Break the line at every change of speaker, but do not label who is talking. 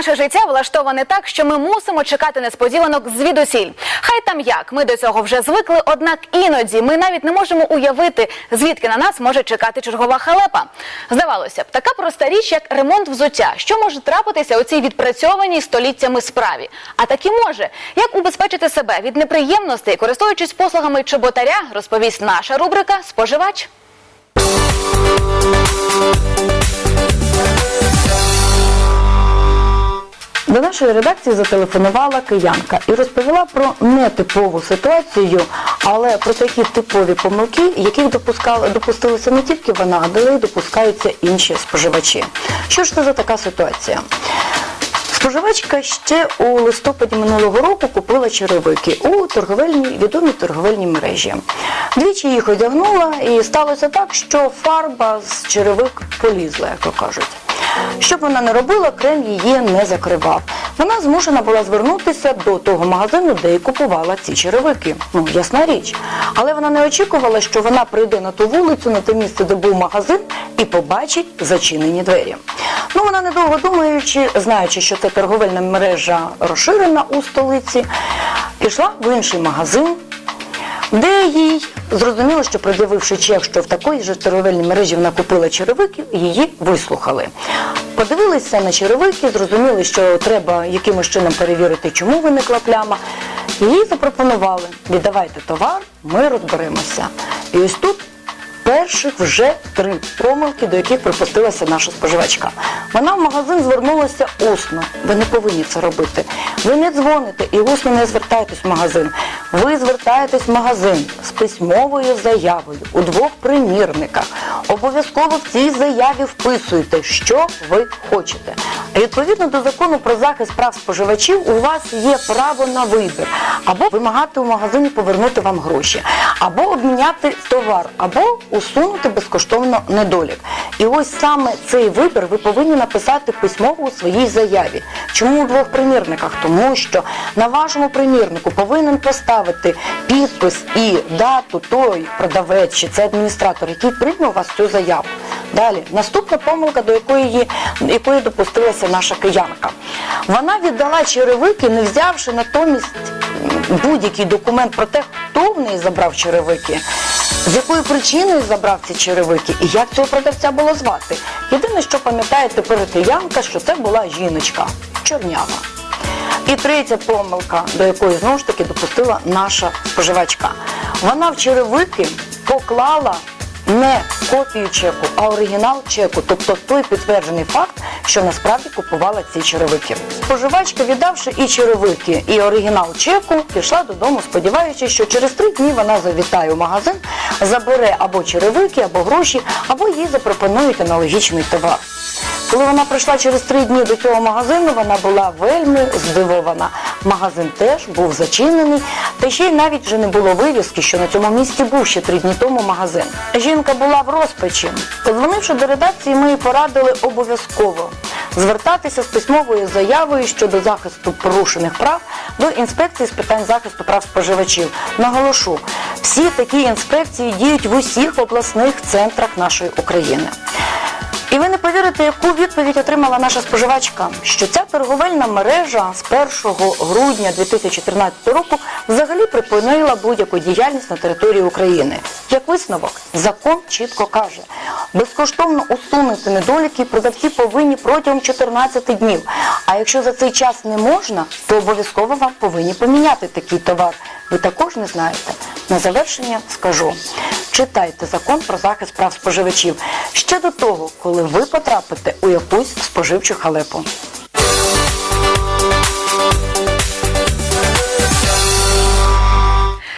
Наше життя влаштоване так, що ми мусимо чекати несподіванок звідусіль. Хай там як ми до цього вже звикли, однак іноді ми навіть не можемо уявити, звідки на нас може чекати чергова халепа. Здавалося б, така проста річ, як ремонт взуття, що може трапитися у цій відпрацьованій століттями справі. А так і може, як убезпечити себе від неприємностей, користуючись послугами чоботаря, розповість наша рубрика Споживач.
До нашої редакції зателефонувала киянка і розповіла про нетипову ситуацію, але про такі типові помилки, яких допускали, допустилися не тільки вона, але й допускаються інші споживачі. Що ж це за така ситуація? Споживачка ще у листопаді минулого року купила черевики у торговельній відомій торговельній мережі. Двічі їх одягнула, і сталося так, що фарба з черевик полізла, як то кажуть. Що б вона не робила, крем її не закривав. Вона змушена була звернутися до того магазину, де і купувала ці черевики. Ну, ясна річ. Але вона не очікувала, що вона прийде на ту вулицю, на те місце, де був магазин, і побачить зачинені двері. Ну, вона недовго думаючи, знаючи, що це торговельна мережа розширена у столиці, пішла в інший магазин, де їй зрозуміло, що продививши чек, що в такої ж торговельній мережі вона купила черевики, її вислухали. Подивилися на черевики, зрозуміли, що треба якимось чином перевірити, чому виникла пляма. Її запропонували: віддавайте товар, ми розберемося. І ось тут перших вже три помилки, до яких припустилася наша споживачка. Вона в магазин звернулася усно. Ви не повинні це робити. Ви не дзвоните і усно не звертаєтесь в магазин. Ви звертаєтесь в магазин з письмовою заявою у двох примірниках. Обов'язково в цій заяві вписуєте, що ви хочете. Відповідно до закону про захист прав споживачів, у вас є право на вибір або вимагати у магазині повернути вам гроші, або обміняти товар, або усунути безкоштовно недолік. І ось саме цей вибір ви повинні написати письмово у своїй заяві. Чому у двох примірниках? Тому що на вашому примірнику повинен поставити підпис і дату той продавець чи це адміністратор, який прийняв у вас цю заяву. Далі, наступна помилка, до якої, якої допустилася наша киянка. Вона віддала черевики, не взявши натомість будь-який документ про те, хто в неї забрав черевики, з якою причиною забрав ці черевики і як цього продавця було звати. Єдине, що пам'ятає тепер киянка, що це була жіночка, чорнява. І третя помилка, до якої знову ж таки допустила наша споживачка. Вона в черевики поклала не копію чеку, а оригінал чеку, тобто той підтверджений факт, що насправді купувала ці черевики. Споживачка, віддавши і черевики, і оригінал чеку, пішла додому, сподіваючись, що через три дні вона завітає у магазин, забере або черевики, або гроші, або їй запропонують аналогічний товар. Коли вона прийшла через три дні до цього магазину, вона була вельми здивована. Магазин теж був зачинений, та ще й навіть вже не було вивіски, що на цьому місці був ще три дні тому магазин. Жінка була в розпачі. Подзвонивши до редакції, ми їй порадили обов'язково звертатися з письмовою заявою щодо захисту порушених прав до інспекції з питань захисту прав споживачів. Наголошу, всі такі інспекції діють в усіх обласних центрах нашої України. Ви не повірите, яку відповідь отримала наша споживачка, що ця торговельна мережа з 1 грудня 2013 року взагалі припинила будь-яку діяльність на території України. Як висновок, закон чітко каже, безкоштовно усунути недоліки продавці повинні протягом 14 днів. А якщо за цей час не можна, то обов'язково вам повинні поміняти такий товар. Ви також не знаєте. На завершення скажу. Читайте закон про захист прав споживачів ще до того, коли ви потрапите у якусь споживчу халепу.